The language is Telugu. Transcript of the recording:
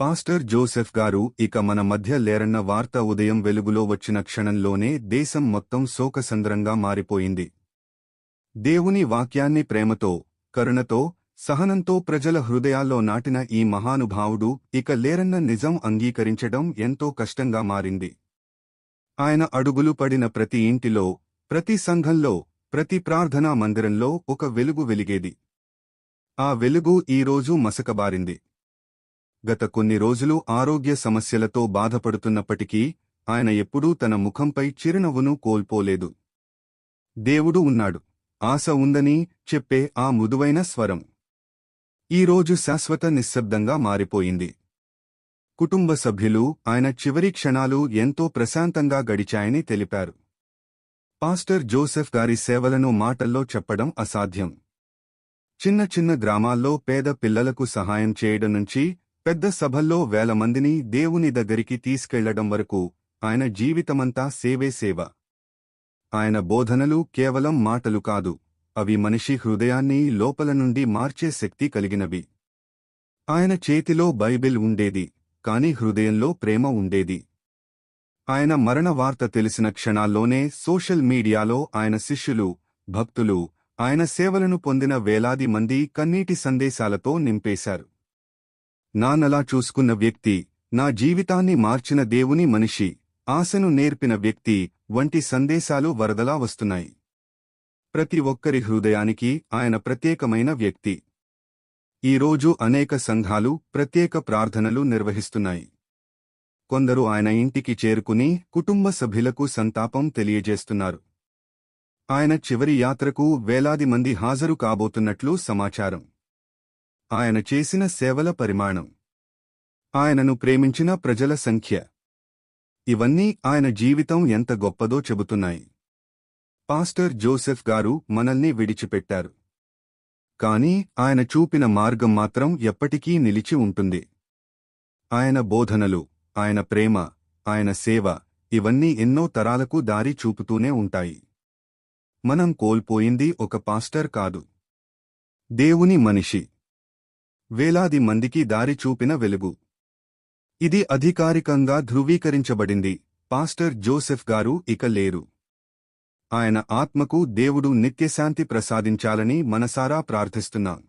పాస్టర్ జోసెఫ్ గారు ఇక మన మధ్య లేరన్న వార్త ఉదయం వెలుగులో వచ్చిన క్షణంలోనే దేశం మొత్తం శోకసంద్రంగా మారిపోయింది. దేవుని వాక్యాన్ని ప్రేమతో కరుణతో సహనంతో ప్రజల హృదయాల్లో నాటిన ఈ మహానుభావుడు ఇక లేరన్న నిజం అంగీకరించడం ఎంతో కష్టంగా మారింది. ఆయన అడుగులు పడిన ప్రతి ఇంటిలో ప్రతి సంఘంలో ప్రతి ప్రార్థనా మందిరంలో ఒక వెలుగు వెలిగేది. ఆ వెలుగు ఈరోజు మసకబారింది. గత కొన్ని రోజులు ఆరోగ్య సమస్యలతో బాధపడుతున్నప్పటికీ ఆయన ఎప్పుడూ తన ముఖంపై చిరునవ్వును కోల్పోలేదు. దేవుడు ఉన్నాడు. ఆశ ఉందని చెప్పే ఆ మృదువైన స్వరం. ఈరోజు శాశ్వత నిశ్శబ్దంగా మారిపోయింది. కుటుంబ సభ్యులు ఆయన చివరి క్షణాలు ఎంతో ప్రశాంతంగా గడిచాయని తెలిపారు. పాస్టర్ జోసెఫ్ గారి సేవలను మాటల్లో చెప్పడం అసాధ్యం. చిన్న చిన్న గ్రామాల్లో పేద పిల్లలకు సహాయం చేయడం నుంచి పెద్ద సభల్లో వేల మందిని దేవుని దగ్గరికి తీసుకెళ్ళడం వరకు ఆయన జీవితమంతా సేవే సేవ. ఆయన బోధనలు కేవలం మాటలు కాదు అవి మనిషి హృదయాన్ని లోపల నుండి మార్చే శక్తి కలిగినవి. ఆయన చేతిలో బైబిల్ ఉండేది కాని హృదయంలో ప్రేమ ఉండేది. ఆయన మరణ వార్త తెలిసిన క్షణాల్లోనే సోషల్ మీడియాలో ఆయన శిష్యులు భక్తులు ఆయన సేవలను పొందిన వేలాది మంది కన్నీటి సందేశాలతో నింపేశారు. నానలా చూసుకున్న వ్యక్తి నా జీవితాన్ని మార్చిన దేవుని మనిషి ఆశను నేర్పిన వ్యక్తి వంటి సందేశాలు వరదలా వస్తున్నాయి. ప్రతి ఒక్కరి హృదయానికి ఆయన ప్రత్యేకమైన వ్యక్తి. ఈరోజు అనేక సంఘాలు ప్రత్యేక ప్రార్థనలు నిర్వహిస్తున్నాయి. కొందరు ఆయన ఇంటికి చేరుకుని కుటుంబ సభ్యులకు సంతాపం తెలియజేస్తున్నారు. ఆయన చివరి యాత్రకు వేలాది మంది హాజరు కాబోతున్నట్లు సమాచారం. ఆయన చేసిన సేవల పరిమాణం. ఆయనను ప్రేమించిన ప్రజల సంఖ్య. ఇవన్నీ ఆయన జీవితం ఎంత గొప్పదో చెబుతున్నాయి. పాస్టర్ జోసెఫ్ గారు మనల్ని విడిచిపెట్టారు. కాని ఆయన చూపిన మార్గం మాత్రం ఎప్పటికీ నిలిచి ఉంటుంది. ఆయన బోధనలు ఆయన ప్రేమ ఆయన సేవ ఇవన్నీ ఎన్నో తరాలకు దారి చూపుతూనే ఉంటాయి. మనం కోల్పోయింది ఒక పాస్టర్ కాదు. దేవుని మనిషి. వేలాది మందికి దారి చూపిన వెలుగు. ఇది అధికారికంగా ధృవీకరించబడింది. పాస్టర్ జోసెఫ్ గారు ఇక లేరు. ఆయన ఆత్మకు దేవుడు నిత్యశాంతి ప్రసాదించాలని మనసారా ప్రార్థిస్తున్నాం.